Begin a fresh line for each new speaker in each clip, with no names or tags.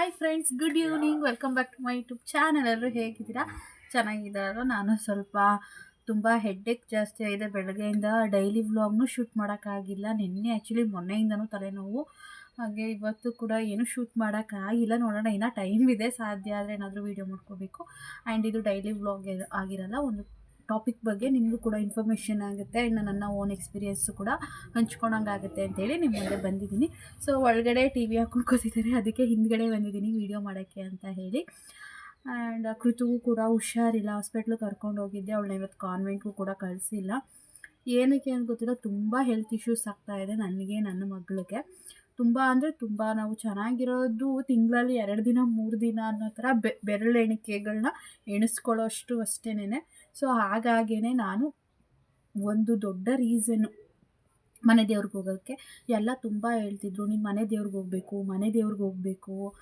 Hi friends good evening welcome back to my YouTube channel ಎಲ್ಲರೂ ಹೇಗಿದ್ದೀರಾ? ಚೆನ್ನಾಗಿದ್ದಾರೋ? ನಾನು ಸ್ವಲ್ಪ ತುಂಬ ಹೆಡ್ಡೇಕ್ ಜಾಸ್ತಿ ಆಗಿದೆ. ಬೆಳಗ್ಗೆಯಿಂದ ಡೈಲಿ ವ್ಲಾಗ್ನು ಶೂಟ್ ಮಾಡೋಕ್ಕಾಗಿಲ್ಲ. ನಿನ್ನೆ ಆ್ಯಕ್ಚುಲಿ ಮೊನ್ನೆಯಿಂದನೂ ತಲೆನೋವು. ಹಾಗೆ ಇವತ್ತು ಕೂಡ ಏನು ಶೂಟ್ ಮಾಡೋಕ್ಕಾಗಿಲ್ಲ. ನೋಡೋಣ ಇನ್ನೂ ಟೈಮ್ ಇದೆ. ಸಾಧ್ಯ ಆದರೆ ಏನಾದರೂ ವೀಡಿಯೋ ಮಾಡ್ಕೋಬೇಕು. ಆ್ಯಂಡ್ ಇದು ಡೈಲಿ ವ್ಲಾಗ್ ಆಗಿರಲ್ಲ. ಒಂದು ಟಾಪಿಕ್ ಬಗ್ಗೆ ನಿಮಗೂ ಕೂಡ ಇನ್ಫಾರ್ಮೇಷನ್ ಆಗುತ್ತೆ ಆ್ಯಂಡ್ ನನ್ನ ಓನ್ ಎಕ್ಸ್ಪೀರಿಯೆನ್ಸು ಕೂಡ ಹಂಚ್ಕೊಳಂಗೆ ಆಗುತ್ತೆ ಅಂತೇಳಿ ನಿಮ್ಮ ಮುಂದೆ ಬಂದಿದ್ದೀನಿ. ಸೊ ಒಳಗಡೆ ಟಿ ವಿ ಹಾಕೊಂಡು ಕೂತಿದ್ದಾರೆ. ಅದಕ್ಕೆ ಹಿಂದ್ಗಡೆ ಬಂದಿದ್ದೀನಿ ವೀಡಿಯೋ ಮಾಡೋಕ್ಕೆ ಅಂತ ಹೇಳಿ. ಆ್ಯಂಡ್ ಕೃತುಗೂ ಕೂಡ ಹುಷಾರಿಲ್ಲ. ಹಾಸ್ಪಿಟ್ಲಿಗೆ ಕರ್ಕೊಂಡು ಹೋಗಿದ್ದೆ. ಅವಳನ್ನ ಇವತ್ತು ಕಾನ್ವೆಂಟ್ಗೂ ಕೂಡ ಕಳಿಸಿಲ್ಲ. ಏನಕ್ಕೆ ಅಂತ ಗೊತ್ತಿಲ್ಲ. ತುಂಬ ಹೆಲ್ತ್ ಇಶ್ಯೂಸ್ ಆಗ್ತಾಯಿದೆ ನನಗೆ, ನನ್ನ ಮಗಳಿಗೆ. ತುಂಬ ಅಂದರೆ ತುಂಬ ನಾವು ಚೆನ್ನಾಗಿರೋದು ತಿಂಗಳಲ್ಲಿ ಎರಡು ದಿನ, ಮೂರು ದಿನ ಅನ್ನೋ ಥರ ಬೆ ಬೆರಳೆಣಿಕೆಗಳನ್ನ ಎಣಿಸ್ಕೊಳ್ಳೋ ಅಷ್ಟು ಅಷ್ಟೇನೆ ಸೊ ಹಾಗಾಗೇ ನಾನು ಒಂದು ದೊಡ್ಡ ರೀಸನ್ನು ಮನೆ ದೇವ್ರಿಗೆ ಹೋಗೋಕ್ಕೆ. ಎಲ್ಲ ತುಂಬ ಹೇಳ್ತಿದ್ರು, ನೀನು ಮನೆ ದೇವ್ರಿಗೆ ಹೋಗಬೇಕು, ಮನೆ ದೇವ್ರಿಗೆ ಹೋಗಬೇಕು.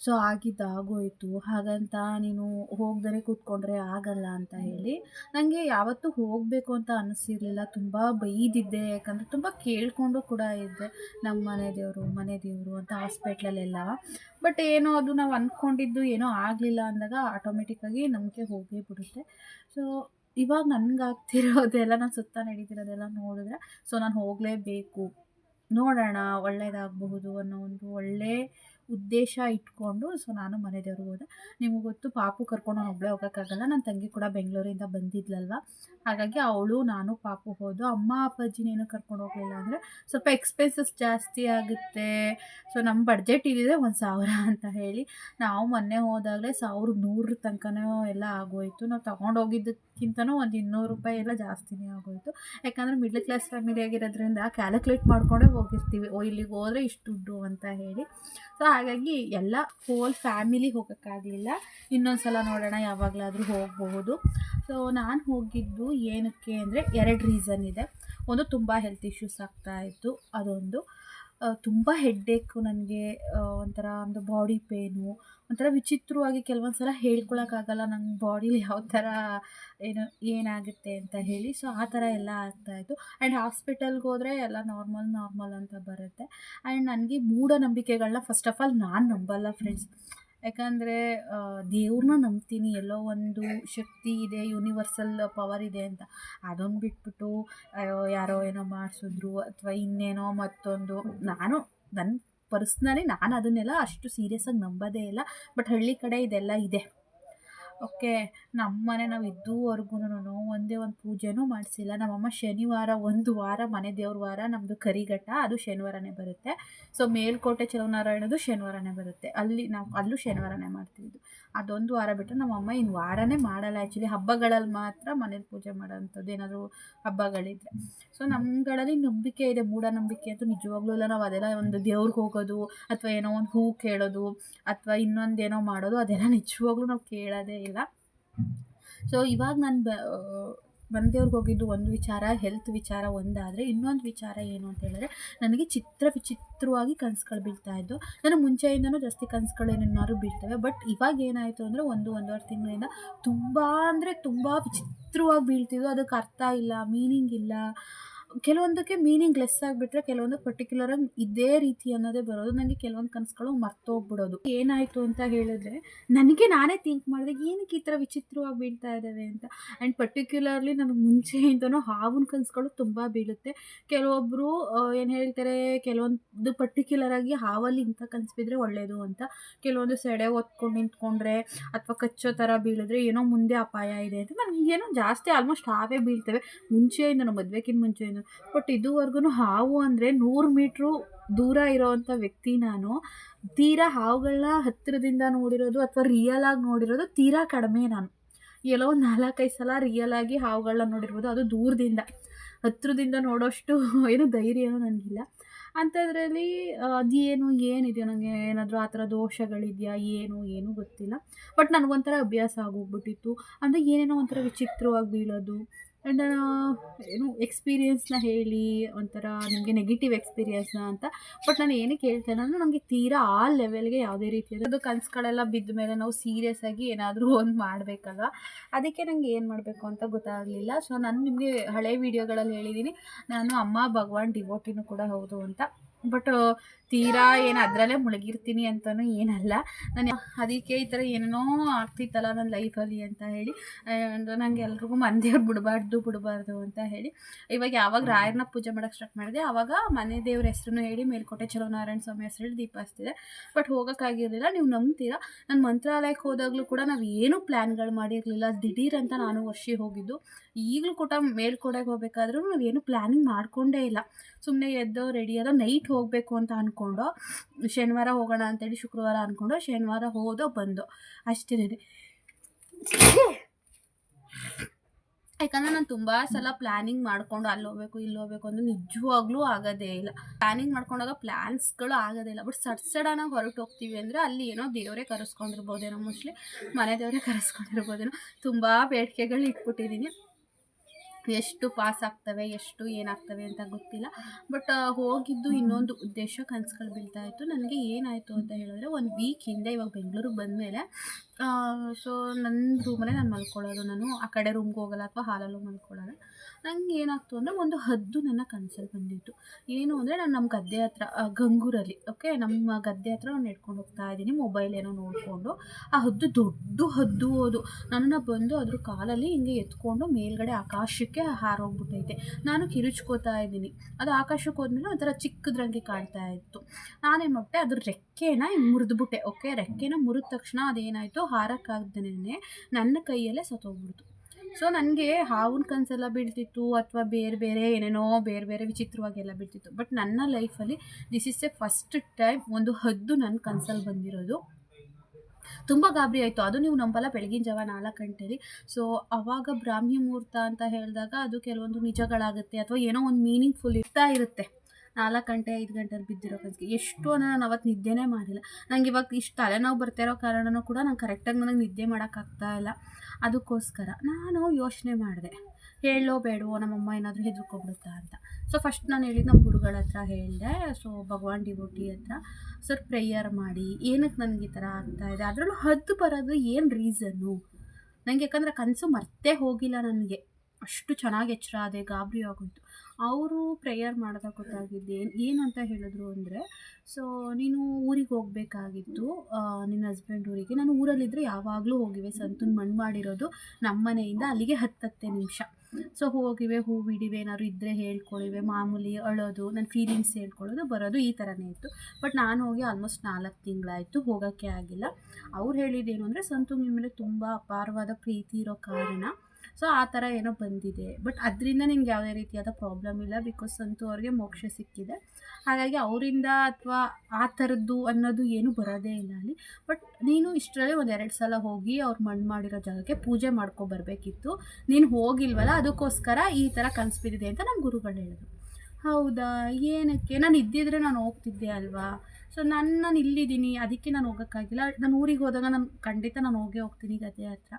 ಸೊ ಆಗಿದ್ದು ಆಗೋಯಿತು. ಹಾಗಂತ ನೀನು ಹೋಗದರೆ ಕೂತ್ಕೊಂಡ್ರೆ ಆಗಲ್ಲ ಅಂತ ಹೇಳಿ ನನಗೆ ಯಾವತ್ತೂ ಹೋಗಬೇಕು ಅಂತ ಅನ್ನಿಸಿರ್ಲಿಲ್ಲ ತುಂಬ ಬೈದಿದ್ದೆ. ಯಾಕಂದರೆ ತುಂಬ ಕೇಳಿಕೊಂಡು ಕೂಡ ಇದ್ದೆ ನಮ್ಮ ಮನೆ ದೇವರು ಮನೆ ದೇವರು ಅಂತ ಹಾಸ್ಪಿಟ್ಲಲ್ಲೆಲ್ಲ. ಬಟ್ ಏನೋ ಅದು ನಾವು ಅಂದ್ಕೊಂಡಿದ್ದು ಏನೋ ಆಗಲಿಲ್ಲ ಅಂದಾಗ ಆಟೋಮೆಟಿಕ್ಕಾಗಿ ನಂಬಿಕೆ ಹೋಗೇ ಬಿಡುತ್ತೆ. ಸೊ ಇವಾಗ ನನಗಾಗ್ತಿರೋದೆಲ್ಲ ನಾನು ಸುತ್ತ ನಡೀತಿರೋದೆಲ್ಲ ನೋಡಿದ್ರೆ ಸೊ ನಾನು ಹೋಗಲೇಬೇಕು. ನೋಡೋಣ ಒಳ್ಳೆಯದಾಗಬಹುದು ಅನ್ನೋ ಒಂದು ಒಳ್ಳೆ ಉದ್ದೇಶ ಇಟ್ಕೊಂಡು ಸೊ ನಾನು ಮನೆ ದೇವ್ರಿಗೆ ಹೋದೆ. ನಿಮಗೆ ಗೊತ್ತು, ಪಾಪು ಕರ್ಕೊಂಡು ನಾನು ಒಬ್ಬಳೇ ಹೋಗೋಕ್ಕಾಗಲ್ಲ. ನನ್ನ ತಂಗಿ ಕೂಡ ಬೆಂಗಳೂರಿಂದ ಬಂದಿದ್ಲಲ್ವ? ಹಾಗಾಗಿ ಅವಳು, ನಾನು ಪಾಪು ಹೋದು. ಅಮ್ಮ ಅಪ್ಪಾಜಿನೇನು ಕರ್ಕೊಂಡು ಹೋಗಲಿಲ್ಲ ಅಂದರೆ ಸ್ವಲ್ಪ ಎಕ್ಸ್ಪೆನ್ಸಸ್ ಜಾಸ್ತಿ ಆಗುತ್ತೆ. ಸೊ ನಮ್ಮ ಬಡ್ಜೆಟ್ ಇದಿದೆ ಒಂದು ಸಾವಿರ ಅಂತ ಹೇಳಿ. ನಾವು ಮೊನ್ನೆ ಹೋದಾಗಲೇ ಸಾವಿರ ನೂರ ತನಕನೂ ಎಲ್ಲ ಆಗೋಯಿತು. ನಾವು ತೊಗೊಂಡು ಹೋಗಿದ್ದಕ್ಕಿಂತನೂ ಒಂದು ಇನ್ನೂರು ರೂಪಾಯಿ ಎಲ್ಲ ಜಾಸ್ತಿನೇ ಆಗೋಯಿತು. ಯಾಕಂದರೆ ಮಿಡ್ಲ್ ಕ್ಲಾಸ್ ಫ್ಯಾಮಿಲಿ ಆಗಿರೋದ್ರಿಂದ ಕ್ಯಾಲ್ಕುಲೇಟ್ ಮಾಡಿಕೊಂಡೇ ಹೋಗಿರ್ತೀವಿ. ಓ, ಇಲ್ಲಿಗೆ ಹೋದರೆ ಇಷ್ಟು ದುಡ್ಡು ಅಂತ ಹೇಳಿ. ಸೊ ಹಾಗಾಗಿ ಎಲ್ಲ ಹೋಲ್ ಫ್ಯಾಮಿಲಿ ಹೋಗೋಕ್ಕಾಗಲಿಲ್ಲ. ಇನ್ನೊಂದು ಸಲ ನೋಡೋಣ, ಯಾವಾಗಲಾದರೂ ಹೋಗಬಹುದು. ಸೊ ನಾನು ಹೋಗಿದ್ದು ಏನಕ್ಕೆ ಅಂದರೆ ಎರಡು ರೀಸನ್ ಇದೆ. ಒಂದು ತುಂಬ ಹೆಲ್ತ್ ಇಶ್ಯೂಸ್ ಆಗ್ತಾಯಿತ್ತು ಅದೊಂದು. ತುಂಬ ಹೆಡ್ಡೇಕು ನನಗೆ ಒಂಥರ ಒಂದು ಬಾಡಿ ಪೇನು ಒಂಥರ ವಿಚಿತ್ರವಾಗಿ ಕೆಲವೊಂದು ಸಲ ಹೇಳ್ಕೊಳಕ್ಕಾಗಲ್ಲ ನಂಗೆ ಬಾಡೀಲಿ ಯಾವ ಥರ ಏನು, ಏನಾಗುತ್ತೆ ಅಂತ ಹೇಳಿ. ಸೊ ಆ ಥರ ಎಲ್ಲ ಆಗ್ತಾಯಿತ್ತು. ಆ್ಯಂಡ್ ಹಾಸ್ಪಿಟಲ್ಗೆ ಹೋದರೆ ಎಲ್ಲ ನಾರ್ಮಲ್ ನಾರ್ಮಲ್ ಅಂತ ಬರುತ್ತೆ. ಆ್ಯಂಡ್ ನನಗೆ ಮೂಢನಂಬಿಕೆಗಳನ್ನ ಫಸ್ಟ್ ಆಫ್ ಆಲ್ ನಾನು ನಂಬಲ್ಲ ಫ್ರೆಂಡ್ಸ್ ಯಾಕಂದರೆ ದೇವ್ರನ್ನ ನಂಬ್ತೀನಿ, ಎಲ್ಲೋ ಒಂದು ಶಕ್ತಿ ಇದೆ ಯೂನಿವರ್ಸಲ್ ಪವರ್ ಇದೆ ಅಂತ. ಅದೊಂದು ಬಿಟ್ಬಿಟ್ಟು ಯಾರೋ ಏನೋ ಮಾಡಿಸಿದ್ರು, ಅಥವಾ ಇನ್ನೇನೋ ಮತ್ತೊಂದು. ನಾನು ನನ್ನ ಪರ್ಸ್ನಲಿ ನಾನು ಅದನ್ನೆಲ್ಲ ಅಷ್ಟು ಸೀರಿಯಸ್ಸಾಗಿ ನಂಬೋದೇ ಇಲ್ಲ. ಬಟ್ ಹಳ್ಳಿ ಕಡೆ ಇದೆಲ್ಲ ಇದೆ. ಓಕೆ ನಮ್ಮ ಮನೆ ನಾವು ಇದ್ದುವರೆಗೂ ಒಂದೇ ಒಂದು ಪೂಜೆನೂ ಮಾಡಿಸಿಲ್ಲ. ನಮ್ಮಮ್ಮ ಶನಿವಾರ ಒಂದು ವಾರ, ಮನೆ ದೇವ್ರ ವಾರ ನಮ್ಮದು ಕರಿಘಟ್ಟ, ಅದು ಶನಿವಾರನೇ ಬರುತ್ತೆ. ಸೊ ಮೇಲ್ಕೋಟೆ ಚಲೋನಾರಾಯಣದು ಶನಿವಾರನೇ ಬರುತ್ತೆ. ಅಲ್ಲಿ ನಾವು, ಅಲ್ಲೂ ಶನಿವಾರನೇ ಮಾಡ್ತಿದ್ದು ಅದೊಂದು ವಾರ ಬಿಟ್ಟರೆ ನಮ್ಮಮ್ಮ ಇನ್ನು ವಾರನೇ ಮಾಡಲ್ಲ. ಆ್ಯಕ್ಚುಲಿ ಹಬ್ಬಗಳಲ್ಲಿ ಮಾತ್ರ ಮನೇಲಿ ಪೂಜೆ ಮಾಡೋವಂಥದ್ದು ಏನಾದರೂ ಹಬ್ಬಗಳಿದ್ರೆ. ಸೊ ನಮ್ಮಗಳಲ್ಲಿ ನಂಬಿಕೆ ಇದೆ, ಮೂಢನಂಬಿಕೆ. ಅಂತೂ ನಿಜವಾಗ್ಲೂ ಇಲ್ಲ ನಾವು ಅದೆಲ್ಲ ಒಂದು ದೇವ್ರಿಗೆ ಹೋಗೋದು ಅಥವಾ ಏನೋ ಒಂದು ಹೂ ಕೇಳೋದು ಅಥವಾ ಇನ್ನೊಂದೇನೋ ಮಾಡೋದು ಅದೆಲ್ಲ ನಿಜವಾಗ್ಲೂ ನಾವು ಕೇಳೋದೇ ಇಲ್ಲ. ಸೊ ಇವಾಗ ನಾನು ಬ ಮನೆದೇವ್ರಿಗೆ ಹೋಗಿದ್ದು ಒಂದು ವಿಚಾರ ಹೆಲ್ತ್ ವಿಚಾರ ಒಂದಾದರೆ ಇನ್ನೊಂದು ವಿಚಾರ ಏನು ಅಂತ ಹೇಳಿದ್ರೆ, ನನಗೆ ಚಿತ್ರ ವಿಚಿತ್ರವಾಗಿ ಕನಸುಗಳು ಬೀಳ್ತಾ ಇದ್ದು ನನಗೆ ಮುಂಚೆಯಿಂದನೂ ಜಾಸ್ತಿ ಕನಸುಗಳು ಏನೇನಾದ್ರು ಬೀಳ್ತವೆ ಬಟ್ ಇವಾಗ ಏನಾಯಿತು ಅಂದರೆ ಒಂದು ಒಂದೂವರೆ ತಿಂಗಳಿಂದ ತುಂಬ ಅಂದರೆ ತುಂಬ ವಿಚಿತ್ರವಾಗಿ ಬೀಳ್ತಿದ್ದು, ಅದಕ್ಕೆ ಅರ್ಥ ಇಲ್ಲ ಮೀನಿಂಗ್ ಇಲ್ಲ. ಕೆಲವೊಂದಕ್ಕೆ ಮೀನಿಂಗ್ ಲೆಸ್ ಆಗಿಬಿಟ್ರೆ ಕೆಲವೊಂದು ಪರ್ಟಿಕ್ಯುಲರಾಗಿ ಇದೇ ರೀತಿ ಅನ್ನೋದೇ ಬರೋದು. ನನಗೆ ಕೆಲವೊಂದು ಕನಸುಗಳು ಮರ್ತೋಗ್ಬಿಡೋದು ಏನಾಯಿತು ಅಂತ ಹೇಳಿದ್ರೆ, ನನಗೆ ನಾನೇ ಥಿಂಕ್ ಮಾಡಿದೆ, ಏನಕ್ಕೆ ಈ ಥರ ವಿಚಿತ್ರವಾಗಿ ಬೀಳ್ತಾ ಇದ್ದಾವೆ ಅಂತ. ಆ್ಯಂಡ್ ಪರ್ಟಿಕ್ಯುಲರ್ಲಿ ನನಗೆ ಮುಂಚೆಯಿಂದನೂ ಹಾವಿನ ಕನಸುಗಳು ತುಂಬ ಬೀಳುತ್ತೆ. ಕೆಲವೊಬ್ಬರು ಏನು ಹೇಳ್ತಾರೆ, ಕೆಲವೊಂದು ಪರ್ಟಿಕ್ಯುಲರಾಗಿ ಹಾವಲ್ಲಿ ಇಂಥ ಕನಸು ಬಿದ್ದರೆ ಒಳ್ಳೆಯದು ಅಂತ. ಕೆಲವೊಂದು ಸೆಡೆ ಒತ್ಕೊಂಡು ನಿಂತ್ಕೊಂಡ್ರೆ ಅಥವಾ ಕಚ್ಚೋ ಥರ ಬೀಳಿದ್ರೆ ಏನೋ ಮುಂದೆ ಅಪಾಯ ಇದೆ ಅಂತ. ನನಗೆ ಏನೋ ಜಾಸ್ತಿ ಆಲ್ಮೋಸ್ಟ್ ಹಾವೇ ಬೀಳ್ತವೆ. ಮುಂಚೆಯಿಂದನೂ ಮದುವೆಗಿಂತ ಮುಂಚೆಯಿಂದ ಬಟ್ ಇದುವರೆಗೂ ಹಾವು ಅಂದರೆ ನೂರು ಮೀಟ್ರು ದೂರ ಇರೋವಂಥ ವ್ಯಕ್ತಿ ನಾನು. ತೀರಾ ಹಾವುಗಳನ್ನ ಹತ್ತಿರದಿಂದ ನೋಡಿರೋದು ಅಥವಾ ರಿಯಲ್ ಆಗಿ ನೋಡಿರೋದು ತೀರಾ ಕಡಿಮೆ ನಾನು. ಎಲ್ಲೋ ಒಂದು ನಾಲ್ಕೈದು ಸಲ ರಿಯಲ್ ಆಗಿ ಹಾವುಗಳನ್ನ ನೋಡಿರ್ಬೋದು, ಅದು ದೂರದಿಂದ. ಹತ್ತಿರದಿಂದ ನೋಡೋಷ್ಟು ಏನು ಧೈರ್ಯನೂ ನನಗಿಲ್ಲ. ಅಂಥದ್ರಲ್ಲಿ ಅದೇನು, ಏನಿದೆಯೋ ನನಗೆ ಏನಾದರೂ ಆ ಥರ ದೋಷಗಳಿದೆಯಾ, ಏನು, ಏನೂ ಗೊತ್ತಿಲ್ಲ. ಬಟ್ ನನಗೊಂಥರ ಅಭ್ಯಾಸ ಆಗೋಗ್ಬಿಟ್ಟಿತ್ತು. ಅಂದರೆ ಏನೇನೋ ಒಂಥರ ವಿಚಿತ್ರವಾಗಿ ಬೀಳೋದು. ಆ್ಯಂಡ್ ಏನು ಎಕ್ಸ್ಪೀರಿಯೆನ್ಸ್ನ ಹೇಳಿ, ಒಂಥರ ನಿಮಗೆ ನೆಗೆಟಿವ್ ಎಕ್ಸ್ಪೀರಿಯೆನ್ಸ್ನ ಅಂತ. ಬಟ್ ನಾನು ಏನಕ್ಕೆ ಹೇಳ್ತೇನೆ ಅಂದರೆ ನನಗೆ ತೀರಾ ಆ ಲೆವೆಲ್ಗೆ ಯಾವುದೇ ಅದು ಕನಸುಗಳೆಲ್ಲ ಬಿದ್ದ ಮೇಲೆ ನಾವು ಸೀರಿಯಸ್ ಆಗಿ ಏನಾದರೂ ಒಂದು ಮಾಡಬೇಕಲ್ಲ ಅದಕ್ಕೆ ನನಗೆ ಏನು ಮಾಡಬೇಕು ಅಂತ ಗೊತ್ತಾಗಲಿಲ್ಲ. ಸೊ ನಾನು ನಿಮಗೆ ಹಳೆ ವಿಡಿಯೋಗಳಲ್ಲಿ ಹೇಳಿದ್ದೀನಿ ನಾನು ಅಮ್ಮ, ಭಗವಾನ್ ಡಿವೋಟಿನೂ ಕೂಡ ಹೌದು ಅಂತ. ಬಟ್ ತೀರಾ ಏನು ಅದರಲ್ಲೇ ಮುಳುಗಿರ್ತೀನಿ ಅಂತಲೂ ಏನಲ್ಲ. ನಾನು ಅದಕ್ಕೆ ಈ ಥರ ಏನೇನೋ ಆಗ್ತಿತ್ತಲ್ಲ ನನ್ನ ಲೈಫಲ್ಲಿ ಅಂತ ಹೇಳಿ. ನನಗೆ ಎಲ್ರಿಗೂ ಮನೆ ದೇವ್ರು ಬಿಡಬಾರ್ದು ಬಿಡಬಾರ್ದು ಅಂತ ಹೇಳಿ. ಇವಾಗ ಯಾವಾಗ ರಾಯರನ್ನ ಪೂಜೆ ಮಾಡೋಕ್ಕೆ ಸ್ಟಾರ್ಟ್ ಮಾಡಿದೆ ಆವಾಗ ಮನೆ ದೇವ್ರ ಹೆಸ್ರನ್ನು ಹೇಳಿ ಮೇಲ್ಕೋಟೆ ಚಲೋನಾರಾಯಣ ಸ್ವಾಮಿ ಹೆಸರು ಹೇಳಿ ದೀಪ ಹಚ್ತಿದೆ. ಬಟ್ ಹೋಗೋಕ್ಕಾಗಿರಲಿಲ್ಲ, ನೀವು ನಂಬ್ತೀರಾ? ನಾನು ಮಂತ್ರಾಲಯಕ್ಕೆ ಹೋದಾಗಲೂ ಕೂಡ ನಾವು ಏನೂ ಪ್ಲ್ಯಾನ್ಗಳು ಮಾಡಿರಲಿಲ್ಲ. ದಿಢೀರ್ ಅಂತ ನಾನು ವರ್ಷಿ ಹೋಗಿದ್ದು. ಈಗಲೂ ಕೂಡ ಮೇಲ್ಕೋಟೆಗೆ ಹೋಗಬೇಕಾದ್ರೂ ನಾವೇನು ಪ್ಲ್ಯಾನಿಂಗ್ ಮಾಡಿಕೊಂಡೇ ಇಲ್ಲ. ಸುಮ್ಮನೆ ಎದ್ದೋ ರೆಡಿ ನೈಟ್ ಹೋಗಬೇಕು ಅಂತ ಅಂದ್ಕೊಂಡು ಶನಿವಾರ ಹೋಗೋಣ ಅಂತೇಳಿ ಶುಕ್ರವಾರ ಅಂದ್ಕೊಂಡು ಶನಿವಾರ ಹೋದೋ ಬಂದೋ, ಅಷ್ಟೇ ಯಾಕಂದರೆ ನಾನು ತುಂಬ ಸಲ ಪ್ಲ್ಯಾನಿಂಗ್ ಮಾಡಿಕೊಂಡು ಅಲ್ಲಿ ಹೋಗ್ಬೇಕು, ಇಲ್ಲಿ ಹೋಗ್ಬೇಕು ಅಂದ್ರೆ ನಿಜವಾಗ್ಲೂ ಆಗೋದೇ ಇಲ್ಲ. ಪ್ಲ್ಯಾನಿಂಗ್ ಮಾಡ್ಕೊಂಡಾಗ ಪ್ಲ್ಯಾನ್ಸ್ಗಳು ಆಗೋದೇ ಇಲ್ಲ. ಬಟ್ ಸಡ್ ಸಡನ್ನಾಗಿ ಹೊರಟು ಹೋಗ್ತೀವಿ ಅಂದರೆ ಅಲ್ಲಿ ಏನೋ ದೇವರೇ ಕರೆಸ್ಕೊಂಡಿರ್ಬೋದೇನೋ ಮೋಸ್ಟ್ಲಿ ಮನೆ ದೇವರೇ ಕರೆಸ್ಕೊಂಡಿರ್ಬೋದೇನೋ ತುಂಬ ಬೇಡಿಕೆಗಳು ಇಟ್ಬಿಟ್ಟಿದ್ದೀನಿ ಎಷ್ಟು ಪಾಸ್ ಆಗ್ತವೆ ಎಷ್ಟು ಏನಾಗ್ತವೆ ಅಂತ ಗೊತ್ತಿಲ್ಲ. ಬಟ್ ಹೋಗಿದ್ದು ಇನ್ನೊಂದು ಉದ್ದೇಶ ಕನಸುಗಳು ಬೀಳ್ತಾ ಇತ್ತು. ನನಗೆ ಏನಾಯಿತು ಅಂತ ಹೇಳಿದ್ರೆ ಒಂದು ವೀಕ್ ಹಿಂದೆ ಇವಾಗ ಬೆಂಗಳೂರಿಗೆ ಬಂದಮೇಲೆ ಸೊ ನನ್ನ ರೂಮಲ್ಲೇ ನಾನು ಮಲ್ಕೊಳ್ಳೋದು. ನಾನು ಆ ಕಡೆ ರೂಮ್ಗೆ ಹೋಗಲ್ಲ ಅಥವಾ ಹಾಲಲ್ಲೂ ಮಲ್ಕೊಳ್ಳೋಲ್ಲ ನಂಗೆ ಏನಾಗ್ತು ಅಂದರೆ ಒಂದು ಹದ್ದು ನನ್ನ ಕನಸಲ್ಲಿ ಬಂದಿತ್ತು. ಏನು ಅಂದರೆ ನಾನು ನಮ್ಮ ಗದ್ದೆ ಹತ್ರ ಗಂಗೂರಲ್ಲಿ ಓಕೆ ನಮ್ಮ ಗದ್ದೆ ಹತ್ರ ನಾನು ನಡ್ಕೊಂಡು ಹೋಗ್ತಾ ಇದ್ದೀನಿ ಮೊಬೈಲ್ ಏನೋ ನೋಡಿಕೊಂಡು. ಆ ಹದ್ದು ದೊಡ್ಡ ಹದ್ದು ಅದು. ನನ್ನನ್ನು ಬಂದು ಅದ್ರ ಕಾಲಲ್ಲಿ ಹಿಂಗೆ ಎತ್ಕೊಂಡು ಮೇಲ್ಗಡೆ ಆಕಾಶಕ್ಕೆ ಹಾರೋಗ್ಬಿಟ್ಟೈತೆ ನಾನು ಕಿರುಚ್ಕೋತಾ ಇದ್ದೀನಿ. ಅದು ಆಕಾಶಕ್ಕೆ ಹೋದ್ಮೇಲೆ ಒಂಥರ ಚಿಕ್ಕದ್ರಂಗೆ ಕಾಣ್ತಾ ಇತ್ತು. ನಾನೇನು ಮತ್ತೆ ಅದ್ರ ರೆಕ್ಕೆನ ಮುರಿದ್ಬಿಟ್ಟೆ ಓಕೆ ರೆಕ್ಕೆನ ಮುರಿದ ತಕ್ಷಣ ಅದೇನಾಯಿತು, ಹಾರಕ್ಕಾಗ್ದೇ ನನ್ನ ಕೈಯಲ್ಲೇ ಸತ್ತೋಗ್ಬಿಡ್ತು. ಸೊ ನನಗೆ ಹಾವಿನ ಕನಸೆಲ್ಲ ಬೀಳ್ತಿತ್ತು ಅಥವಾ ಬೇರೆ ಬೇರೆ ಏನೇನೋ ಬೇರೆ ಬೇರೆ ವಿಚಿತ್ರವಾಗೆಲ್ಲ ಬೀಳ್ತಿತ್ತು. ಬಟ್ ನನ್ನ ಲೈಫಲ್ಲಿ this is a first time ಒಂದು ಹದ್ದು ನನ್ನ ಕನಸಲ್ಲಿ ಬಂದಿರೋದು. ತುಂಬ ಗಾಬರಿ ಆಯಿತು. ಅದು ನೀವು ನಂಬಲ್ಲ ಬೆಳಗಿನ ಜಾವ ನಾಲ್ಕು ಗಂಟೆಲಿ. ಸೊ ಅವಾಗ ಬ್ರಾಹ್ಮಿ ಮುಹೂರ್ತ ಅಂತ ಹೇಳಿದಾಗ ಅದು ಕೆಲವೊಂದು ನಿಜಗಳಾಗುತ್ತೆ ಅಥವಾ ಏನೋ ಒಂದು ಮೀನಿಂಗ್ಫುಲ್ ಇರ್ತಾ ಇರುತ್ತೆ. ನಾಲ್ಕು ಗಂಟೆ, ಐದು ಗಂಟೆಲಿ ಬಿದ್ದಿರೋ ಕನಸಿಗೆ. ಎಷ್ಟು ಅಂದರೆ ನಾನು ಅವತ್ತು ನಿದ್ದೆನೇ ಮಾಡಿಲ್ಲ. ನಂಗೆ ಇವಾಗ ಇಷ್ಟು ತಲೆನೋವು ಬರ್ತಿರೋ ಕಾರಣನೂ ಕೂಡ ನಂಗೆ ಕರೆಕ್ಟಾಗಿ ನನಗೆ ನಿದ್ದೆ ಮಾಡೋಕ್ಕಾಗ್ತಾ ಇಲ್ಲ. ಅದಕ್ಕೋಸ್ಕರ ನಾನು ಯೋಚನೆ ಮಾಡಿದೆ. ಹೇಳೋ ಬೇಡವೋ, ನಮ್ಮಮ್ಮ ಏನಾದರೂ ಹೆದರ್ಕೊಬಿಡುತ್ತಾ ಅಂತ. ಸೊ ಫಸ್ಟ್ ನಾನು ಹೇಳಿದ್ದು ನಮ್ಮ ಗುರುಗಳ ಹತ್ರ ಹೇಳಿದೆ. ಸೊ ಭಗವಾನ್ ಡಿವೋಟಿ ಹತ್ರ. ಸರ್ ಪ್ರೇಯರ್ ಮಾಡಿ. ಏನಕ್ಕೆ ನನಗೆ ಈ ಥರ ಆಗ್ತಾ ಇದೆ? ಅದರಲ್ಲೂ ಹದ್ದು ಬರೋದು ಏನು ರೀಸನ್ನು ನನಗೆ ಯಾಕಂದರೆ ಕನಸು ಮರ್ತೇ ಹೋಗಿಲ್ಲ ನನಗೆ. ಅಷ್ಟು ಚೆನ್ನಾಗಿ ಎಚ್ಚರ ಆದೆ ಗಾಬರಿ ಅವರು ಪ್ರೇಯರ್ ಮಾಡಿದಾಗ ಗೊತ್ತಾಗಿದ್ದು ಏನು ಏನಂತ ಹೇಳಿದ್ರು ಅಂದರೆ ಸೊ ನೀನು ಊರಿಗೆ ಹೋಗಬೇಕಾಗಿತ್ತು. ನಿನ್ನ ಹಸ್ಬೆಂಡ್ ಊರಿಗೆ. ನಾನು ಊರಲ್ಲಿದ್ದರೆ ಯಾವಾಗಲೂ ಹೋಗಿವೆ. ಸಂತೂನ್ ಮಣ್ಣು ಮಾಡಿರೋದು ನಮ್ಮ ಮನೆಯಿಂದ ಅಲ್ಲಿಗೆ ಹತ್ತತ್ತೆ ನಿಮಿಷ. ಸೊ ಹೋಗಿವೆ ಹೂ ಬಿಡಿವೆ ಏನಾದ್ರು ಇದ್ದರೆ ಹೇಳ್ಕೊಳ್ಳಿವೆ ಮಾಮೂಲಿ ಅಳೋದು ನನ್ನ ಫೀಲಿಂಗ್ಸ್ ಹೇಳ್ಕೊಳ್ಳೋದು ಬರೋದು ಈ ಥರನೇ ಇತ್ತು. ಬಟ್ ನಾನು ಹೋಗಿ ಆಲ್ಮೋಸ್ಟ್ ನಾಲ್ಕು ತಿಂಗಳಾಯಿತು, ಹೋಗೋಕ್ಕೆ ಆಗಿಲ್ಲ. ಅವ್ರು ಹೇಳಿದ್ದೇನು ಅಂದರೆ ಸಂತು ನಿಮ್ಮ ಮೇಲೆ ತುಂಬ ಅಪಾರವಾದ ಪ್ರೀತಿ ಇರೋ ಕಾರಣ ಸೊ ಆ ಥರ ಏನೋ ಬಂದಿದೆ. ಬಟ್ ಅದರಿಂದ ನಿಮ್ಗೆ ಯಾವುದೇ ರೀತಿಯಾದ ಪ್ರಾಬ್ಲಮ್ ಇಲ್ಲ ಬಿಕಾಸ್ ಅಂತೂ ಅವ್ರಿಗೆ ಮೋಕ್ಷ ಸಿಕ್ಕಿದೆ. ಹಾಗಾಗಿ ಅವರಿಂದ ಅಥವಾ ಆ ಥರದ್ದು ಅನ್ನೋದು ಏನು ಬರೋದೇ ಇಲ್ಲ ಅಲ್ಲಿ. ಬಟ್ ನೀನು ಇಷ್ಟರಲ್ಲಿ ಒಂದು ಎರಡು ಸಲ ಹೋಗಿ ಅವ್ರು ಮಣ್ಣು ಮಾಡಿರೋ ಜಾಗಕ್ಕೆ ಪೂಜೆ ಮಾಡ್ಕೊ ಬರಬೇಕಿತ್ತು. ನೀನು ಹೋಗಿಲ್ವಲ್ಲ, ಅದಕ್ಕೋಸ್ಕರ ಈ ಥರ ಕನಸು ಬಿದ್ದಿದೆ ಅಂತ ನಮ್ಮ ಗುರುಗಳು ಹೇಳಿದ್ರು. ಹೌದಾ? ಏನಕ್ಕೆ? ನಾನು ಇದ್ದಿದ್ರೆ ನಾನು ಹೋಗ್ತಿದ್ದೆ ಅಲ್ವಾ? ಸೊ ನಾನು ನಾನು ಇಲ್ಲಿದ್ದೀನಿ. ಅದಕ್ಕೆ ನಾನು ಹೋಗೋಕ್ಕಾಗಿಲ್ಲ. ನಾನು ಊರಿಗೆ ಹೋದಾಗ ನಾನು ಖಂಡಿತ ನಾನು ಹೋಗೇ ಹೋಗ್ತೀನಿ ಗದ್ದೆ ಹತ್ರ.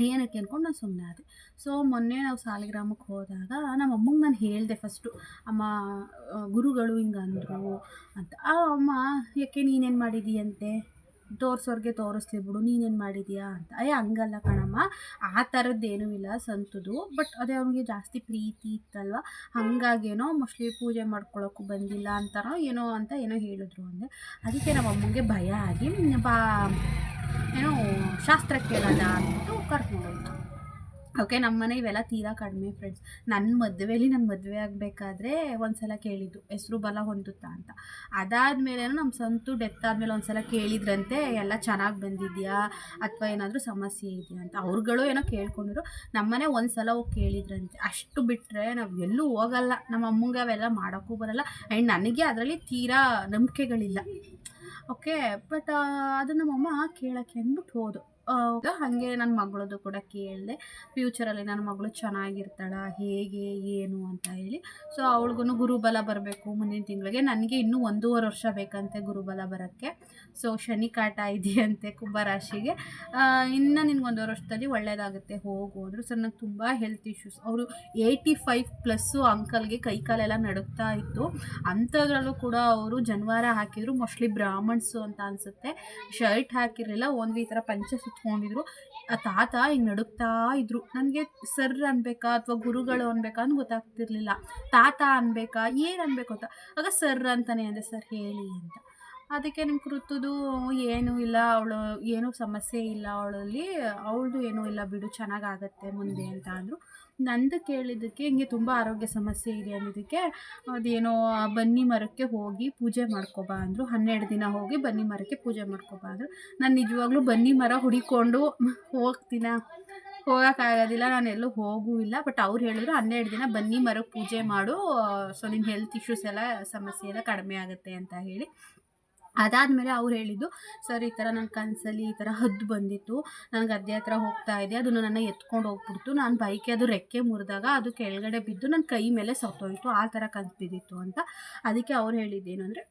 ಏನಕ್ಕೆ ಅಂದ್ಕೊಂಡು ನಾನು ಸುಮ್ಮನೆ ಆದೆ. ಸೊ ಮೊನ್ನೆ ನಾವು ಸಾಲಿಗ್ರಾಮಕ್ಕೆ ಹೋದಾಗ ನಮ್ಮ ಅಮ್ಮಂಗೆ ನಾನು ಹೇಳಿದೆ ಫಸ್ಟು ಅಮ್ಮ ಗುರುಗಳು ಹಿಂಗೆ ಅಂದರು ಅಂತ. ಆ ಅಮ್ಮ, ಯಾಕೆ ನೀನೇನು ಮಾಡಿದೀಯಂತೆ ತೋರಿಸೋರ್ಗೆ ತೋರಿಸ್ಲಿ ಬಿಡು, ನೀನೇನು ಮಾಡಿದೀಯಾ? ಅಂತ. ಅಯ್ಯ ಹಂಗಲ್ಲ ಕಣಮ್ಮ. ಆ ಥರದ್ದೇನೂ ಇಲ್ಲ ಸಂತದು. ಬಟ್ ಅದೇ ಅವ್ನಿಗೆ ಜಾಸ್ತಿ ಪ್ರೀತಿ ಇತ್ತಲ್ವ. ಹಾಗಾಗೇನೋ ಮೋಸ್ಟ್ಲಿ ಪೂಜೆ ಮಾಡ್ಕೊಳ್ಳೋಕ್ಕೂ ಬಂದಿಲ್ಲ ಅಂತಾರೋ ಏನೋ ಅಂತ ಏನೋ ಹೇಳಿದ್ರು ಅಂದೆ. ಅದಕ್ಕೆ ನಮ್ಮ ಅಮ್ಮಂಗೆ ಭಯ ಆಗಿ, ಬಾ ಏನೋ ಶಾಸ್ತ್ರ ಕೇಳೋಣ ಅಂದ್ಬಿಟ್ಟು ಕರ್ಕೊಂಡೋಯ್ತು. ಓಕೆ ನಮ್ಮ ಮನೆ ಇವೆಲ್ಲ ತೀರಾ ಕಡಿಮೆ ಫ್ರೆಂಡ್ಸ್ ನನ್ನ ಮದುವೆಯಲ್ಲಿ ನನ್ನ ಮದುವೆ ಆಗಬೇಕಾದ್ರೆ ಒಂದು ಸಲ ಕೇಳಿದ್ದು, ಹೆಸರು ಬಲ ಹೊಂದುತ್ತಾ ಅಂತ. ಅದಾದಮೇಲೆ ನಮ್ಮ ಸಂತು ಡೆತ್ ಆದಮೇಲೆ ಒಂದು ಸಲ ಕೇಳಿದ್ರಂತೆ, ಎಲ್ಲ ಚೆನ್ನಾಗಿ ಬಂದಿದೆಯಾ? ಅಥವಾ ಏನಾದರೂ ಸಮಸ್ಯೆ ಇದೆಯಾ ಅಂತ. ಅವ್ರುಗಳು ಏನೋ ಕೇಳ್ಕೊಂಡಿರು ನಮ್ಮನೆ ಒಂದು ಸಲ ಹೋಗಿ ಕೇಳಿದ್ರಂತೆ. ಅಷ್ಟು ಬಿಟ್ಟರೆ ನಾವು ಎಲ್ಲೂ ಹೋಗಲ್ಲ. ನಮ್ಮ ಅಮ್ಮಂಗೆ ಅವೆಲ್ಲ ಮಾಡೋಕ್ಕೂ ಬರಲ್ಲ. ಆ್ಯಂಡ್ ನನಗೆ ಅದರಲ್ಲಿ ತೀರಾ ನಂಬಿಕೆಗಳಿಲ್ಲ. ಓಕೆ ಬಟ್ ಅದು ನಮ್ಮಮ್ಮ ಕೇಳೋಕ್ಕೆ ಅಂದ್ಬಿಟ್ಟು ಹೋದು ಹಾಗೆ ನನ್ನ ಮಗಳದು ಕೂಡ ಕೇಳಿದೆ ಫ್ಯೂಚರಲ್ಲಿ ನನ್ನ ಮಗಳು ಚೆನ್ನಾಗಿರ್ತಾಳ, ಹೇಗೆ, ಏನು ಅಂತ ಹೇಳಿ. ಸೊ ಅವಳಿಗೂ ಗುರುಬಲ ಬರಬೇಕು ಮುಂದಿನ ತಿಂಗಳಿಗೆ. ನನಗೆ ಇನ್ನೂ ಒಂದೂವರೆ ವರ್ಷ ಬೇಕಂತೆ ಗುರುಬಲ ಬರೋಕ್ಕೆ. ಸೊ ಶನಿ ಕಾಟ ಇದೆಯಂತೆ ಕುಂಭರಾಶಿಗೆ. ಇನ್ನು ನಿನ್ಗೆ ಒಂದೂವರೆ ವರ್ಷದಲ್ಲಿ ಒಳ್ಳೆಯದಾಗುತ್ತೆ ಹೋಗೋದ್ರು ಸೊ ನನಗೆ ತುಂಬ ಹೆಲ್ತ್ ಇಶ್ಯೂಸ್ ಅವರು ಏಯ್ಟಿ ಫೈವ್ ಪ್ಲಸ್ಸು ಅಂಕಲ್ಗೆ ಕೈಕಾಲೆಲ್ಲ ನಡುಕ್ತಾ ಇತ್ತು. ಅಂಥದ್ರಲ್ಲೂ ಕೂಡ ಅವರು ಜನವಾರ ಹಾಕಿದ್ರು. ಮೋಸ್ಟ್ಲಿ ಬ್ರಾಹ್ಮಣ್ಸು ಅಂತ ಅನಿಸುತ್ತೆ. ಶರ್ಟ್ ಹಾಕಿರಲಿಲ್ಲ, ಒಂದು ಈ ಥರ ಪಂಚ ಸುತ್ಕೊಂಡಿದ್ರು ಆ ತಾತ ಹಿಂಗೆ ನಡುಕ್ತಾ ಇದ್ರು. ನನಗೆ ಸರ್ ಅನ್ಬೇಕಾ ಅಥವಾ ಗುರುಗಳು ಅನ್ಬೇಕಾ ಅಂತ ಗೊತ್ತಾಗ್ತಿರ್ಲಿಲ್ಲ. ತಾತ ಅನ್ಬೇಕಾ, ಏನು ಅನ್ಬೇಕು ಅಂತ. ಆಗ ಸರ್ ಅಂತಾನೆ ಅಂದೆ, ಸರ್ ಹೇಳಿ ಅಂತ. ಅದಕ್ಕೆ ನಿಮ್ಮ ಕೃತುದು ಏನೂ ಇಲ್ಲ. ಅವಳು ಏನೂ ಸಮಸ್ಯೆ ಇಲ್ಲ ಅವಳಲ್ಲಿ. ಅವಳದು ಏನೂ ಇಲ್ಲ. ಬಿಡು, ಚೆನ್ನಾಗಾಗತ್ತೆ ಮುಂದೆ ಅಂತ ಅಂದರು. ನಂದು ಕೇಳಿದ್ದಕ್ಕೆ ಹಿಂಗೆ ತುಂಬ ಆರೋಗ್ಯ ಸಮಸ್ಯೆ ಇದೆ ಅನ್ನೋದಕ್ಕೆ, ಅದೇನೋ ಬನ್ನಿ ಮರಕ್ಕೆ ಹೋಗಿ ಪೂಜೆ ಮಾಡ್ಕೊಬಾ ಅಂದರು. ಹನ್ನೆರಡು ದಿನ ಹೋಗಿ ಬನ್ನಿ ಮರಕ್ಕೆ ಪೂಜೆ ಮಾಡ್ಕೊಬಾ ಅಂದರು. ನಾನು ನಿಜವಾಗ್ಲೂ ಬನ್ನಿ ಮರ ಹುಡಿಕೊಂಡು ಹೋಗ್ತೀನ? ಹೋಗೋಕ್ಕಾಗೋದಿಲ್ಲ, ನಾನು ಎಲ್ಲೂ ಹೋಗೂ ಇಲ್ಲ. ಬಟ್ ಅವ್ರು ಹೇಳಿದ್ರು ಹನ್ನೆರಡು ದಿನ ಬನ್ನಿ ಮರಕ್ಕೆ ಪೂಜೆ ಮಾಡು. ಸೊ ನಿನ್ನ ಹೆಲ್ತ್ ಇಶ್ಯೂಸ್ ಎಲ್ಲ, ಸಮಸ್ಯೆ ಎಲ್ಲ ಕಡಿಮೆ ಆಗುತ್ತೆ ಅಂತ ಹೇಳಿ. ಅದಾದಮೇಲೆ ಅವ್ರು ಹೇಳಿದ್ದು, ಸರ್, ಈ ಥರ ನನ್ನ ಕನಸಲ್ಲಿ ಈ ಥರ ಹದ್ದು ಬಂದಿತ್ತು. ನನಗೆ ಗದ್ದೆ ಹತ್ರ ಹೋಗ್ತಾ ಇದೆ. ಅದನ್ನು ನನ್ನ ಎತ್ಕೊಂಡು ಹೋಗ್ಬಿಡ್ತು. ನಾನು ಬೈಕೆ ಅದು ರೆಕ್ಕೆ ಮುರಿದಾಗ ಅದು ಕೆಳಗಡೆ ಬಿದ್ದು ನನ್ನ ಕೈ ಮೇಲೆ ಸತ್ತೋಯಿತು. ಆ ಥರ ಕನಸು ಬಿದ್ದಿತ್ತು ಅಂತ. ಅದಕ್ಕೆ ಅವ್ರು ಹೇಳಿದ್ದೇನು ಅಂದರೆ,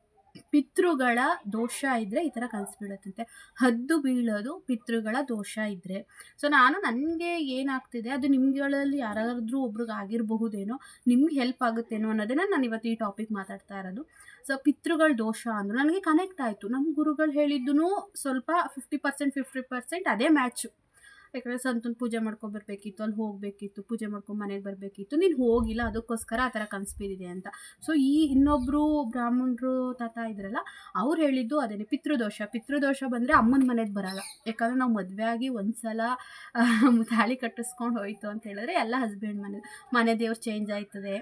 ಪಿತೃಗಳ ದೋಷ ಇದ್ದರೆ ಈ ಥರ ಕನಸು ಬೀಳುತ್ತಂತೆ. ಹದ್ದು ಬೀಳೋದು ಪಿತೃಗಳ ದೋಷ ಇದ್ದರೆ ಸೊ ನಾನು ನನಗೆ ಏನಾಗ್ತಿದೆ, ಅದು ನಿಮ್ಗಳಲ್ಲಿ ಯಾರಾದರೂ ಒಬ್ರಿಗೆ ಆಗಿರಬಹುದೇನೋ ನಿಮ್ಗೆ ಹೆಲ್ಪ್ ಆಗುತ್ತೇನೋ ಅನ್ನೋದನ್ನು ನಾನು ಇವತ್ತು ಈ ಟಾಪಿಕ್ ಮಾತಾಡ್ತಾ ಇರೋದು. ಸೊ ಪಿತೃಗಳ ದೋಷ ಅಂದರು. ನನಗೆ ಕನೆಕ್ಟ್ ಆಯಿತು. ನಮ್ಮ ಗುರುಗಳು ಹೇಳಿದ್ದು ಸ್ವಲ್ಪ ಫಿಫ್ಟಿ ಪರ್ಸೆಂಟ್ ಫಿಫ್ಟಿ ಪರ್ಸೆಂಟ್ ಅದೇ ಮ್ಯಾಚು ಯಾಕಂದರೆ ಸಂತನ ಪೂಜೆ ಮಾಡ್ಕೊಬರ್ಬೇಕಿತ್ತು, ಅಲ್ಲಿ ಹೋಗಬೇಕಿತ್ತು, ಪೂಜೆ ಮಾಡ್ಕೊಂಡು ಮನೆಗೆ ಬರಬೇಕಿತ್ತು. ನೀನು ಹೋಗಿಲ್ಲ, ಅದಕ್ಕೋಸ್ಕರ ಆ ಥರ ಬಿದ್ದಿದೆ ಅಂತ. ಸೊ ಈ ಇನ್ನೊಬ್ಬರು ಬ್ರಾಹ್ಮಣರು ತಾತ ಇದ್ರಲ್ಲ, ಅವ್ರು ಹೇಳಿದ್ದು ಅದೇ ಪಿತೃದೋಷ. ಪಿತೃದೋಷ ಬಂದರೆ ಅಮ್ಮನ ಮನೆಗೆ ಬರಲ್ಲ. ಯಾಕಂದರೆ ನಾವು ಮದುವೆ ಆಗಿ ಒಂದು ಸಲ ತಾಳಿ ಕಟ್ಟಿಸ್ಕೊಂಡು ಹೋಯಿತು ಅಂತ ಹೇಳಿದ್ರೆ ಎಲ್ಲ ಹಸ್ಬೆಂಡ್ ಮನೆ ಮನೆ ದೇವ್ರು ಚೇಂಜ್ ಆಯ್ತದೆ.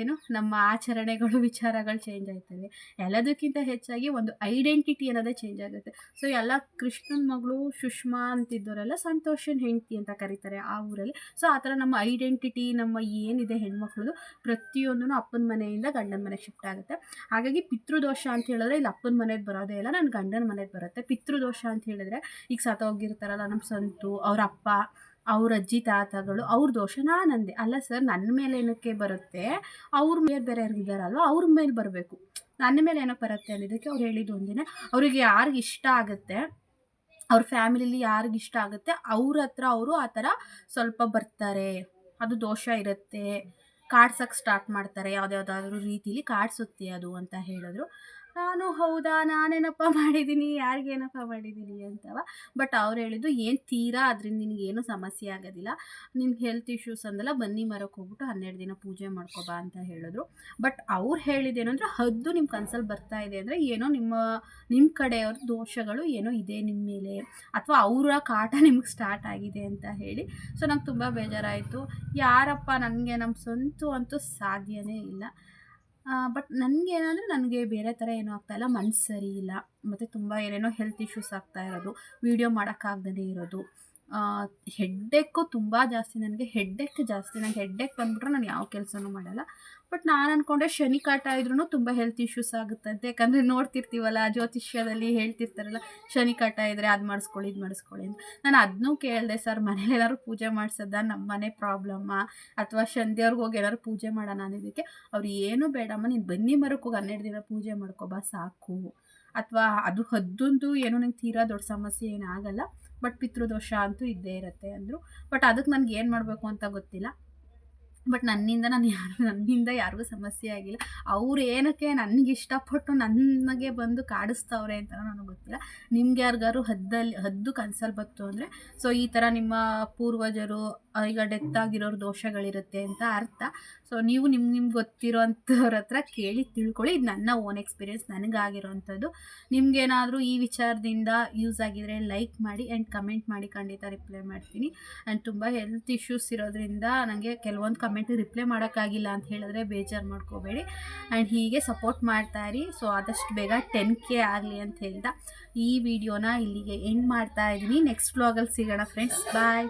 ಏನು ನಮ್ಮ ಆಚರಣೆಗಳು, ವಿಚಾರಗಳು ಚೇಂಜ್ ಆಯ್ತವೆ. ಎಲ್ಲದಕ್ಕಿಂತ ಹೆಚ್ಚಾಗಿ ಒಂದು ಐಡೆಂಟಿಟಿ ಅನ್ನೋದೇ ಚೇಂಜ್ ಆಗುತ್ತೆ. ಸೊ ಎಲ್ಲ ಕೃಷ್ಣನ ಮಗಳು ಸುಷ್ಮಾ ಅಂತಿದ್ದವರೆಲ್ಲ ಸಂತೋಷನ್ ಹೆಂಡತಿ ಅಂತ ಕರೀತಾರೆ ಆ ಊರಲ್ಲಿ. ಸೊ ಆ ಥರ ನಮ್ಮ ಐಡೆಂಟಿಟಿ ನಮ್ಮ ಏನಿದೆ ಹೆಣ್ಮಕ್ಳದು ಪ್ರತಿಯೊಂದೂ ಅಪ್ಪನ ಮನೆಯಿಂದ ಗಂಡನ ಮನೆಗೆ ಶಿಫ್ಟ್ ಆಗುತ್ತೆ. ಹಾಗಾಗಿ ಪಿತೃದೋಷ ಅಂತ ಹೇಳಿದ್ರೆ ಇಲ್ಲಿ ಅಪ್ಪನ ಮನೆಗೆ ಬರೋದೇ ಇಲ್ಲ ನನ್ನ ಗಂಡನ ಮನೆಗೆ ಬರುತ್ತೆ. ಪಿತೃದೋಷ ಅಂತ ಹೇಳಿದ್ರೆ ಈಗ ಸತ್ತೋಗಿರ್ತಾರಲ್ಲ ನಮ್ಮ ಸಂತು, ಅವ್ರ ಅಪ್ಪ ಅವ್ರ ಅಜ್ಜಿ ತಾತಗಳು, ಅವ್ರ ದೋಷ ನಾನಂದೆ ಅಲ್ಲ ಸರ್ ನನ್ನ ಮೇಲೆ ಏನಕ್ಕೆ ಬರುತ್ತೆ? ಅವ್ರ ಮೇಲೆ ಬೇರೆ ಯಾರಿಗಿದ್ದಾರಲ್ವ ಅವ್ರ ಮೇಲೆ ಬರಬೇಕು. ನನ್ನ ಮೇಲೆ ಏನಕ್ಕೆ ಬರುತ್ತೆ ಅನ್ನೋದಕ್ಕೆ ಅವ್ರು ಹೇಳಿದ್ದು ಒಂದಿನ. ಅವ್ರಿಗೆ ಯಾರಿಗೆ ಇಷ್ಟ ಆಗುತ್ತೆ, ಅವ್ರ ಫ್ಯಾಮಿಲಿಲಿ ಯಾರಿಗೆ ಇಷ್ಟ ಆಗುತ್ತೆ, ಅವ್ರ ಹತ್ರ ಅವರು ಆ ಥರ ಸ್ವಲ್ಪ ಬರ್ತಾರೆ. ಅದು ದೋಷ ಇರುತ್ತೆ. ಕಾಡ್ಸೋಕ್ಕೆ ಸ್ಟಾರ್ಟ್ ಮಾಡ್ತಾರೆ. ಯಾವುದ್ಯಾವುದಾದ್ರೂ ರೀತಿಲಿ ಕಾಡ್ಸುತ್ತೆ ಅದು ಅಂತ ಹೇಳಿದ್ರು. ನಾನು ಹೌದಾ, ನಾನೇನಪ್ಪ ಮಾಡಿದ್ದೀನಿ, ಯಾರಿಗೇನಪ್ಪ ಮಾಡಿದ್ದೀನಿ ಅಂತವ. ಬಟ್ ಅವ್ರು ಹೇಳಿದ್ದು ಏನು ತೀರಾ ಅದರಿಂದ ನಿನಗೇನು ಸಮಸ್ಯೆ ಆಗೋದಿಲ್ಲ. ನಿಮ್ಗೆ ಹೆಲ್ತ್ ಇಶ್ಯೂಸ್ ಅಂದಲ್ಲ ಬನ್ನಿ ಮರಕ್ಕೆ ಹೋಗ್ಬಿಟ್ಟು ಹನ್ನೆರಡು ದಿನ ಪೂಜೆ ಮಾಡ್ಕೊಬಾ ಅಂತ ಹೇಳಿದ್ರು. ಬಟ್ ಅವ್ರು ಹೇಳಿದ್ದೇನು ಅಂದರೆ ಹದ್ದು ನಿಮ್ಮ ಕನ್ಸಲ್ಲಿ ಬರ್ತಾ ಇದೆ ಅಂದರೆ ಏನೋ ನಿಮ್ಮ ನಿಮ್ಮ ಕಡೆಯವ್ರ ದೋಷಗಳು ಏನೋ ಇದೆ ನಿಮ್ಮ ಮೇಲೆ. ಅಥವಾ ಅವರ ಕಾಟ ನಿಮ್ಗೆ ಸ್ಟಾರ್ಟ್ ಆಗಿದೆ ಅಂತ ಹೇಳಿ. ಸೊ ನಂಗೆ ತುಂಬ ಬೇಜಾರಾಯಿತು. ಯಾರಪ್ಪ ನನಗೆ ನಮ್ಮ ಸ್ವಂತ ಅಂತೂ ಸಾಧ್ಯವೇ ಇಲ್ಲ. ಬಟ್ ನನಗೇನಂದರೆ ನನಗೆ ಬೇರೆ ಥರ ಏನೂ ಆಗ್ತಾಯಿಲ್ಲ ಮನ್ಸು ಸರಿ ಇಲ್ಲ. ಮತ್ತು ತುಂಬ ಏನೇನೋ ಹೆಲ್ತ್ ಇಶ್ಯೂಸ್ ಆಗ್ತಾ ಇರೋದು. ವೀಡಿಯೋ ಮಾಡೋಕ್ಕಾಗ್ದೇ ಇರೋದು. ಹೆಡ್ಡೇಕು ತುಂಬ ಜಾಸ್ತಿ ನನಗೆ. ಹೆಡ್ಡೇಕ್ ಜಾಸ್ತಿ. ನನಗೆ ಹೆಡ್ಡೇಕ್ ಬಂದ್ಬಿಟ್ರೆ ನಾನು ಯಾವ ಕೆಲಸನೂ ಮಾಡಲ್ಲ. ಬಟ್ ನಾನು ಅಂದ್ಕೊಂಡೆ ಶನಿ ಕಾಟ ಇದ್ರೂ ತುಂಬ ಹೆಲ್ತ್ ಇಶ್ಯೂಸ್ ಆಗುತ್ತಂತೆ ಯಾಕಂದರೆ ನೋಡ್ತಿರ್ತೀವಲ್ಲ, ಜ್ಯೋತಿಷ್ಯದಲ್ಲಿ ಹೇಳ್ತಿರ್ತಾರಲ್ಲ, ಶನಿ ಕಾಟ ಇದ್ದರೆ ಅದು ಮಾಡಿಸ್ಕೊಳ್ಳಿ, ಇದು ಮಾಡಿಸ್ಕೊಳ್ಳಿ ಅಂತ. ನಾನು ಅದನ್ನೂ ಕೇಳಿದೆ, ಸರ್, ಮನೇಲಿ ಏನಾದ್ರು ಪೂಜೆ ಮಾಡಿಸೋದ? ನಮ್ಮ ಮನೆ ಪ್ರಾಬ್ಲಮ್ಮ ಅಥವಾ ಶನಿದೇವ್ರಿಗೆ ಹೋಗಿ ಏನಾದ್ರು ಪೂಜೆ ಮಾಡೋಣ ಅನ್ನೋದಕ್ಕೆ ಅವ್ರು, ಏನೂ ಬೇಡಮ್ಮ, ನೀನು ಬನ್ನಿ ಮರಕ್ಕೆ ಹೋಗಿ ಹನ್ನೆರಡು ದಿನ ಪೂಜೆ ಮಾಡ್ಕೊಬಾ ಸಾಕು. ಅಥವಾ, ಅದು ಹದ್ದೊಂದು ಏನು ನಂಗೆ ತೀರಾ ದೊಡ್ಡ ಸಮಸ್ಯೆ ಏನಾಗಲ್ಲ ಬಟ್ ಪಿತೃದೋಷ ಅಂತೂ ಇದ್ದೇ ಇರುತ್ತೆ ಅಂದರು. ಬಟ್ ಅದಕ್ಕೆ ನನಗೆ ಏನು ಮಾಡಬೇಕು ಅಂತ ಗೊತ್ತಿಲ್ಲ. ಬಟ್ ನನ್ನಿಂದ ನಾನು ಯಾರು, ನನ್ನಿಂದ ಯಾರಿಗೂ ಸಮಸ್ಯೆ ಆಗಿಲ್ಲ. ಅವ್ರು ಏನಕ್ಕೆ ನನಗೆ ಇಷ್ಟಪಟ್ಟು ನನಗೆ ಬಂದು ಕಾಡಿಸ್ತವ್ರೆ ಅಂತ ನನಗೆ ಗೊತ್ತಿಲ್ಲ. ನಿಮ್ಗೆ ಯಾರಿಗಾರು ಹದ್ದಲ್ಲಿ, ಹದ್ದು ಕನ್ಸಲ್ಲಿ ಬಂತು ಅಂದರೆ, ಸೊ ಈ ಥರ ನಿಮ್ಮ ಪೂರ್ವಜರು ಈಗ ಡೆತ್ ಆಗಿರೋರು ದೋಷಗಳಿರುತ್ತೆ ಅಂತ ಅರ್ಥ. ಸೊ ನೀವು ನಿಮ್ಗೆ ನಿಮ್ಗೆ ಗೊತ್ತಿರೋಂಥವ್ರ ಹತ್ರ ಕೇಳಿ ತಿಳ್ಕೊಳ್ಳಿ. ಇದು ನನ್ನ ಓನ್ ಎಕ್ಸ್ಪೀರಿಯೆನ್ಸ್ ನನಗಾಗಿರೋವಂಥದ್ದು ನಿಮಗೇನಾದರೂ ಈ ವಿಚಾರದಿಂದ ಯೂಸ್ ಆಗಿದರೆ ಲೈಕ್ ಮಾಡಿ ಆ್ಯಂಡ್ ಕಮೆಂಟ್ ಮಾಡಿ ಖಂಡಿತ ರಿಪ್ಲೈ ಮಾಡ್ತೀನಿ. ಆ್ಯಂಡ್ ತುಂಬ ಹೆಲ್ತ್ ಇಶ್ಯೂಸ್ ಇರೋದ್ರಿಂದ ನನಗೆ ಕೆಲವೊಂದು ಕಮೆಂಟ್ ರಿಪ್ಲೈ ಮಾಡೋಕ್ಕಾಗಿಲ್ಲ ಅಂತ ಹೇಳಿದ್ರೆ ಬೇಜಾರು ಮಾಡ್ಕೋಬೇಡಿ. ಆ್ಯಂಡ್ ಹೀಗೆ ಸಪೋರ್ಟ್ ಮಾಡ್ತಾಯಿರಿ ಸೊ ಆದಷ್ಟು ಬೇಗ ಟೆನ್ ಕೆ ಆಗಲಿ ಅಂತ ಹೇಳ್ದ ಈ ವಿಡಿಯೋನ ಇಲ್ಲಿಗೆ ಎಂಡ್ ಮಾಡ್ತಾ ಇದ್ದೀನಿ. ನೆಕ್ಸ್ಟ್ ವ್ಲಾಗಲ್ಲಿ ಸಿಗೋಣ ಫ್ರೆಂಡ್ಸ್ ಬಾಯ್